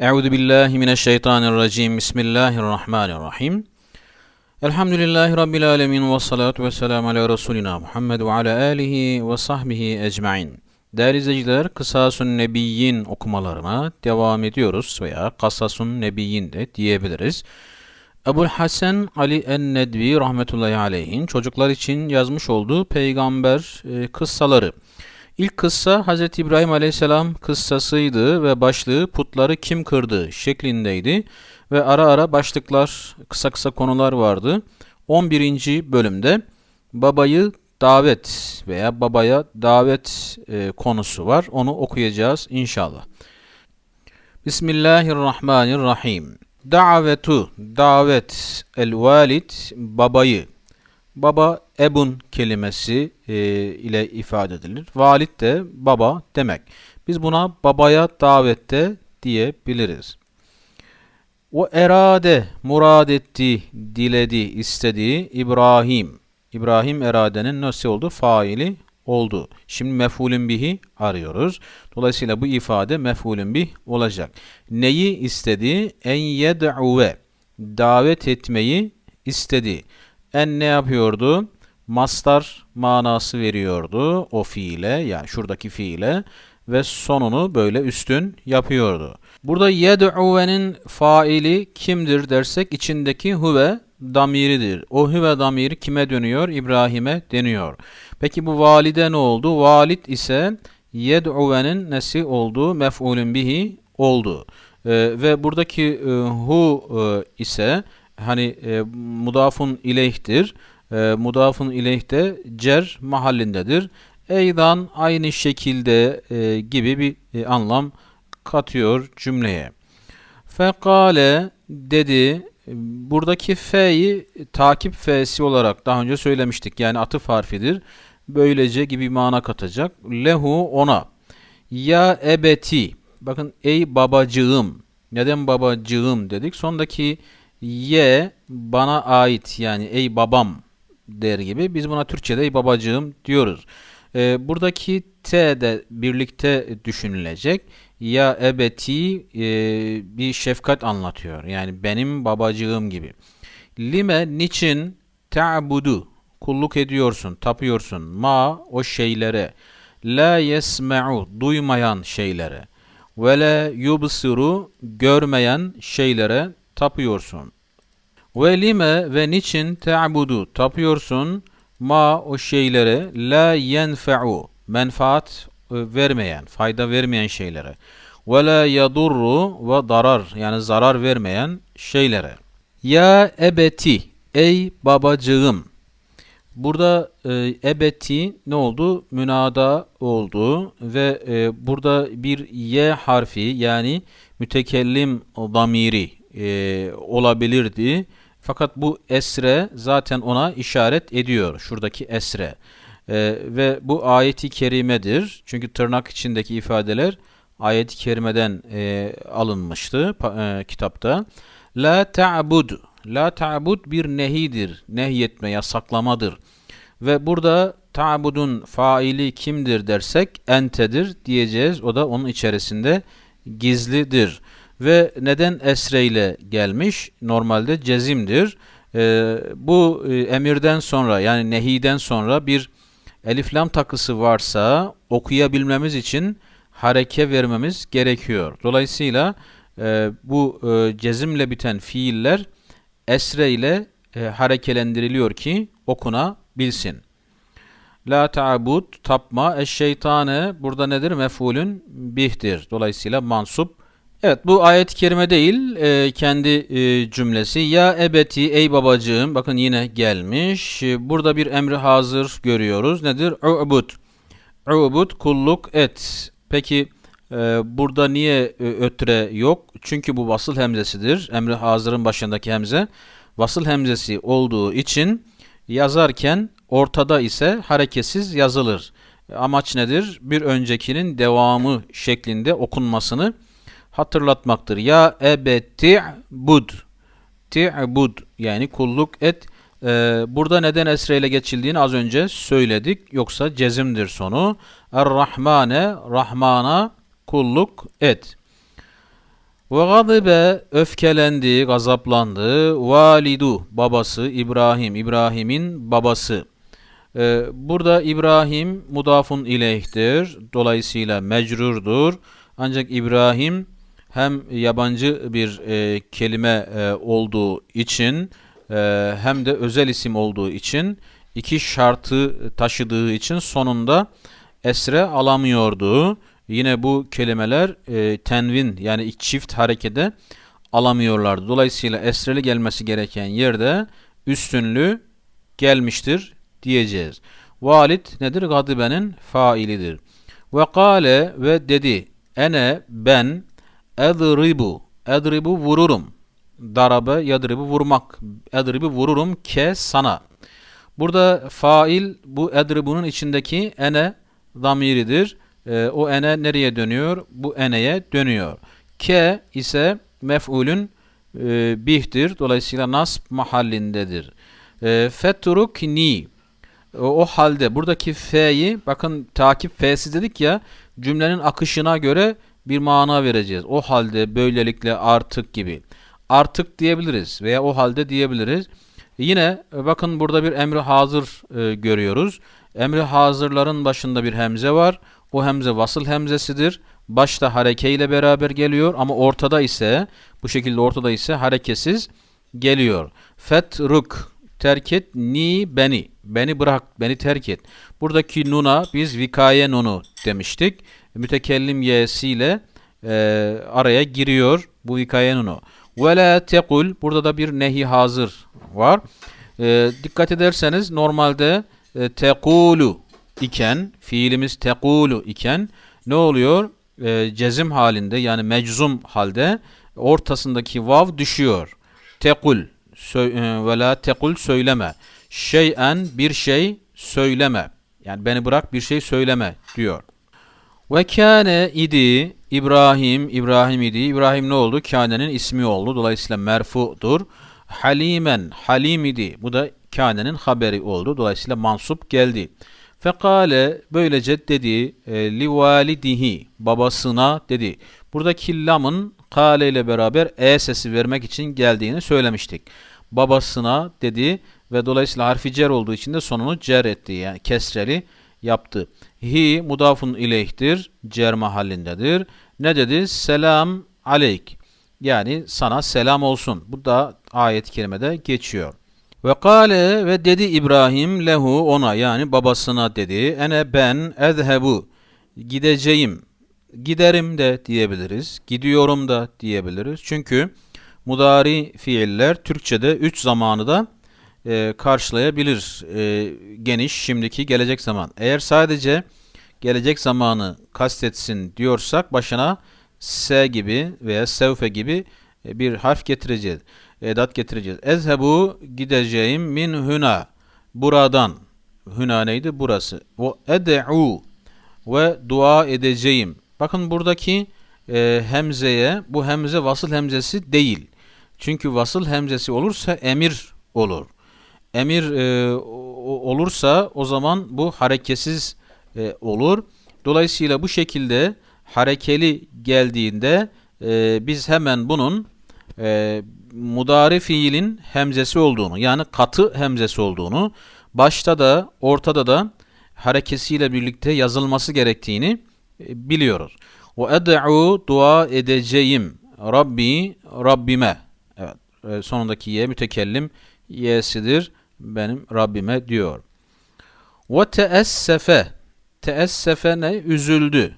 Euzu billahi mineşşeytanirracim. Bismillahirrahmanirrahim. Elhamdülillahi rabbil alamin ve salatu vesselam ala resulina Muhammed ve ala alihi ve sahbihi ecmaîn. Değerli izleyiciler, Kısasun Nebiyyin okumalarına devam ediyoruz veya Kasasun Nebiyyin de diyebiliriz. Ebul Hasan Ali en-Nedvi rahmetullahi aleyhin çocuklar için yazmış olduğu peygamber e, kıssaları. İlk kıssa Hz. İbrahim aleyhisselam kıssasıydı ve başlığı putları kim kırdı şeklindeydi ve ara ara başlıklar kısa kısa konular vardı. 11. bölümde babayı davet veya babaya davet e, konusu var. Onu okuyacağız inşallah. Bismillahirrahmanirrahim. Davetu, davet, el valid, babayı. Baba ebun kelimesi e, ile ifade edilir. Valid de baba demek. Biz buna babaya davette diyebiliriz. O erade, murad etti, diledi, istedi İbrahim. İbrahim eradenin nasıl oldu? Faili oldu. Şimdi mef'ulün bihi arıyoruz. Dolayısıyla bu ifade mef'ulün bih olacak. Neyi istedi? En yed'uve. Davet etmeyi istedi. En ne yapıyordu? Mastar manası veriyordu o fiile yani şuradaki fiile ve sonunu böyle üstün yapıyordu. Burada yed'uve'nin faili kimdir dersek içindeki huve damiridir. O huve damiri kime dönüyor? İbrahim'e deniyor. Peki bu valide ne oldu? Valid ise yed'uve'nin nesi oldu? Mef'ulün bihi oldu. Ee, ve buradaki e, hu e, ise hani e, mudafun ileyhtir. E, mudafun ileyh de cer mahallindedir. Eydan aynı şekilde e, gibi bir e, anlam katıyor cümleye. Fekale dedi buradaki fe'yi takip fe'si olarak daha önce söylemiştik. Yani atıf harfidir. Böylece gibi mana katacak. Lehu ona. Ya ebeti. Bakın ey babacığım. Neden babacığım dedik? Sondaki ye bana ait yani ey babam der gibi biz buna Türkçe'de ey babacığım diyoruz. Ee, buradaki t de birlikte düşünülecek. Ya ebeti e, bir şefkat anlatıyor. Yani benim babacığım gibi. Lime niçin ta'budu kulluk ediyorsun, tapıyorsun. Ma o şeylere. La yesme'u duymayan şeylere. Ve la yubsiru görmeyen şeylere tapıyorsun. Ve lime ve niçin te'budu tapıyorsun ma o şeylere la yenfe'u menfaat e, vermeyen, fayda vermeyen şeylere. Ve la yadurru ve darar yani zarar vermeyen şeylere. Ya ebeti ey babacığım. Burada e, ebeti ne oldu? Münada oldu ve e, burada bir ye harfi yani mütekellim damiri e, olabilirdi. Fakat bu esre zaten ona işaret ediyor. Şuradaki esre. E, ve bu ayeti kerimedir. Çünkü tırnak içindeki ifadeler ayeti kerimeden e, alınmıştı e, kitapta. La ta'bud. La ta'bud bir nehidir. Nehyetme, yasaklamadır. Ve burada ta'budun faili kimdir dersek entedir diyeceğiz. O da onun içerisinde gizlidir. Ve neden esreyle gelmiş? Normalde cezimdir. Ee, bu e, emirden sonra yani nehiden sonra bir eliflam takısı varsa okuyabilmemiz için hareke vermemiz gerekiyor. Dolayısıyla e, bu e, cezimle biten fiiller esre ile e, harekelendiriliyor ki okunabilsin. La ta'bud tapma eşşeytane burada nedir? Mef'ulün bihtir. Dolayısıyla mansup Evet bu ayet-i kerime değil e, kendi e, cümlesi. Ya ebeti ey babacığım bakın yine gelmiş. E, burada bir emri hazır görüyoruz. Nedir? U'bud. U'bud kulluk et. Peki e, burada niye e, ötre yok? Çünkü bu vasıl hemzesidir. Emri hazırın başındaki hemze. Vasıl hemzesi olduğu için yazarken ortada ise hareketsiz yazılır. Amaç nedir? Bir öncekinin devamı şeklinde okunmasını hatırlatmaktır. Ya ebe ti'bud. Ti'bud yani kulluk et. Ee, burada neden esreyle geçildiğini az önce söyledik. Yoksa cezimdir sonu. Er-Rahmane, Rahmana kulluk et. Ve gadibe öfkelendi, gazaplandı. Validu babası İbrahim, İbrahim'in babası. Ee, burada İbrahim mudafun ileyhtir. Dolayısıyla mecrurdur. Ancak İbrahim hem yabancı bir e, kelime e, olduğu için e, hem de özel isim olduğu için iki şartı taşıdığı için sonunda esre alamıyordu. Yine bu kelimeler e, tenvin yani çift harekede alamıyorlardı. Dolayısıyla esreli gelmesi gereken yerde üstünlü gelmiştir diyeceğiz. Valid nedir? Gadibenin failidir. Ve kale ve dedi ene ben edribu edribu vururum. Darabe yadribu vurmak. Edribu vururum ke sana. Burada fail bu edribunun içindeki ene zamiridir. E, o ene nereye dönüyor? Bu eneye dönüyor. Ke ise mef'ulün e, bihtir. Dolayısıyla nasb mahallindedir. E, fetrukni o, o halde buradaki fe'yi bakın takip fe'si dedik ya cümlenin akışına göre bir mana vereceğiz. O halde böylelikle artık gibi. Artık diyebiliriz veya o halde diyebiliriz. Yine e, bakın burada bir emri hazır e, görüyoruz. Emri hazırların başında bir hemze var. O hemze vasıl hemzesidir. Başta hareke ile beraber geliyor ama ortada ise bu şekilde ortada ise hareketsiz geliyor. Fetruk terk et ni beni. Beni bırak, beni terk et. Buradaki nuna biz vikaye nunu demiştik. Mütekellim y'siyle e, araya giriyor bu vikaye nunu. Ve la tekul burada da bir nehi hazır var. E, dikkat ederseniz normalde e, tekulu iken fiilimiz tekulu iken ne oluyor? E, cezim halinde yani meczum halde ortasındaki vav düşüyor. Tekul ve la tekul söyleme. Şeyen bir şey söyleme. Yani beni bırak bir şey söyleme diyor. Ve kâne idi İbrahim, İbrahim idi. İbrahim ne oldu? Kâne'nin ismi oldu. Dolayısıyla merfudur. Halimen, halim idi. Bu da kâne'nin haberi oldu. Dolayısıyla mansup geldi. Fekale böylece dedi e, li validihi babasına dedi. Buradaki lamın kale ile beraber e sesi vermek için geldiğini söylemiştik. Babasına dedi ve dolayısıyla harfi cer olduğu için de sonunu cer etti. Yani kesreli yaptı. Hi mudafun ileyhtir. Cer mahallindedir. Ne dedi? Selam aleyk. Yani sana selam olsun. Bu da ayet-i kerimede geçiyor. Ve kâle ve dedi İbrahim lehu ona yani babasına dedi. Ene ben ezhebu gideceğim. Giderim de diyebiliriz. Gidiyorum da diyebiliriz. Çünkü mudari fiiller Türkçe'de üç zamanı da e, karşılayabilir. E, geniş, şimdiki, gelecek zaman. Eğer sadece gelecek zamanı kastetsin diyorsak başına s gibi veya sevfe gibi e, bir harf getireceğiz. Edat getireceğiz. Ezhebu gideceğim min huna. Buradan. Huna neydi? Burası. O ed'u ve dua edeceğim. Bakın buradaki e, hemzeye bu hemze vasıl hemzesi değil. Çünkü vasıl hemzesi olursa emir olur. Emir e, olursa o zaman bu hareketsiz e, olur. Dolayısıyla bu şekilde harekeli geldiğinde e, biz hemen bunun e, mudari fiilin hemzesi olduğunu yani katı hemzesi olduğunu başta da ortada da harekesiyle birlikte yazılması gerektiğini e, biliyoruz. O ed'u dua edeceğim Rabbi Rabbime. Evet e, sonundaki ye mütekellim y'sidir benim Rabbime diyor. Ve teessefe teessefe ne? Üzüldü.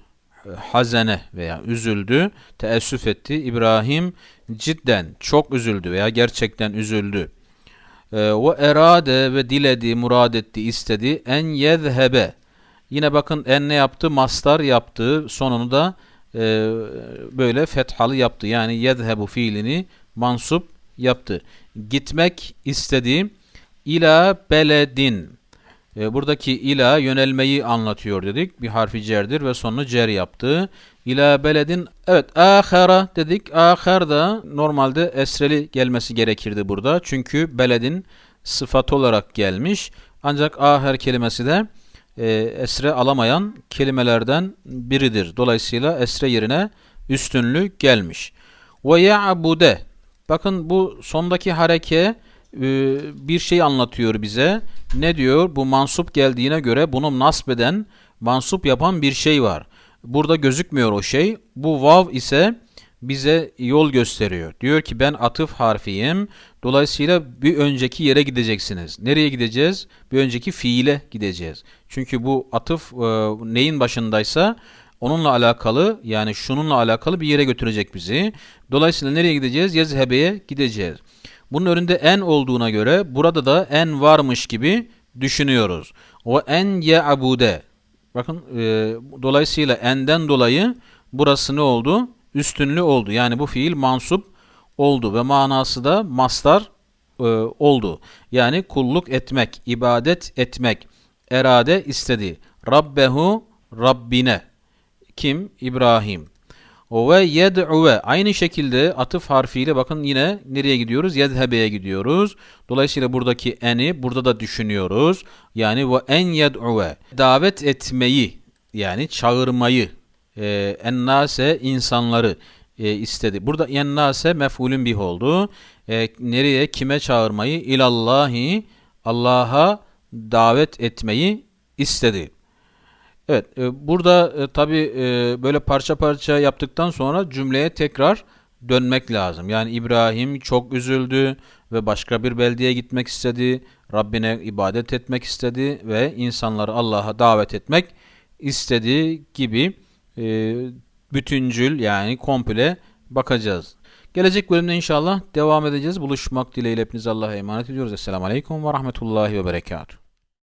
Hazene veya üzüldü. Teessüf etti. İbrahim cidden çok üzüldü veya gerçekten üzüldü. Ee, ve erade ve diledi, murad etti, istedi. En yezhebe. Yine bakın en ne yaptı? Mastar yaptı. Sonunu da e, böyle fethalı yaptı. Yani yezhebu fiilini mansup yaptı. Gitmek istedi. İla beledin. E, buradaki ila yönelmeyi anlatıyor dedik. Bir harfi cerdir ve sonunu cer yaptı. İla beledin. Evet ahara dedik. Ahar da normalde esreli gelmesi gerekirdi burada. Çünkü beledin sıfat olarak gelmiş. Ancak ahar kelimesi de e, esre alamayan kelimelerden biridir. Dolayısıyla esre yerine üstünlü gelmiş. Ve ya'bude. Bakın bu sondaki hareke bir şey anlatıyor bize. Ne diyor? Bu mansup geldiğine göre bunu nasb eden, mansup yapan bir şey var. Burada gözükmüyor o şey. Bu vav ise bize yol gösteriyor. Diyor ki ben atıf harfiyim. Dolayısıyla bir önceki yere gideceksiniz. Nereye gideceğiz? Bir önceki fiile gideceğiz. Çünkü bu atıf e, neyin başındaysa onunla alakalı yani şununla alakalı bir yere götürecek bizi. Dolayısıyla nereye gideceğiz? Yezhebe'ye gideceğiz. Bunun önünde en olduğuna göre burada da en varmış gibi düşünüyoruz. O en ye'abude. Bakın e, dolayısıyla enden dolayı burası ne oldu? Üstünlü oldu. Yani bu fiil mansup oldu ve manası da mastar e, oldu. Yani kulluk etmek, ibadet etmek, erade istedi. Rabbehu Rabbine. Kim? İbrahim. O ve yed'uve. Aynı şekilde atıf harfiyle bakın yine nereye gidiyoruz? Yedhebe'ye gidiyoruz. Dolayısıyla buradaki eni burada da düşünüyoruz. Yani ve en yed'uve. Davet etmeyi yani çağırmayı e, ennase insanları e, istedi. Burada ennase mef'ulün bih oldu. E, nereye kime çağırmayı? İlallahi Allah'a davet etmeyi istedi. Evet, e, burada e, tabi böyle parça parça yaptıktan sonra cümleye tekrar dönmek lazım. Yani İbrahim çok üzüldü ve başka bir beldeye gitmek istedi. Rabbine ibadet etmek istedi ve insanları Allah'a davet etmek istedi gibi e, bütüncül yani komple bakacağız. Gelecek bölümde inşallah devam edeceğiz. Buluşmak dileğiyle hepinize Allah'a emanet ediyoruz. Esselamu Aleyküm ve Rahmetullahi ve Berekatuhu.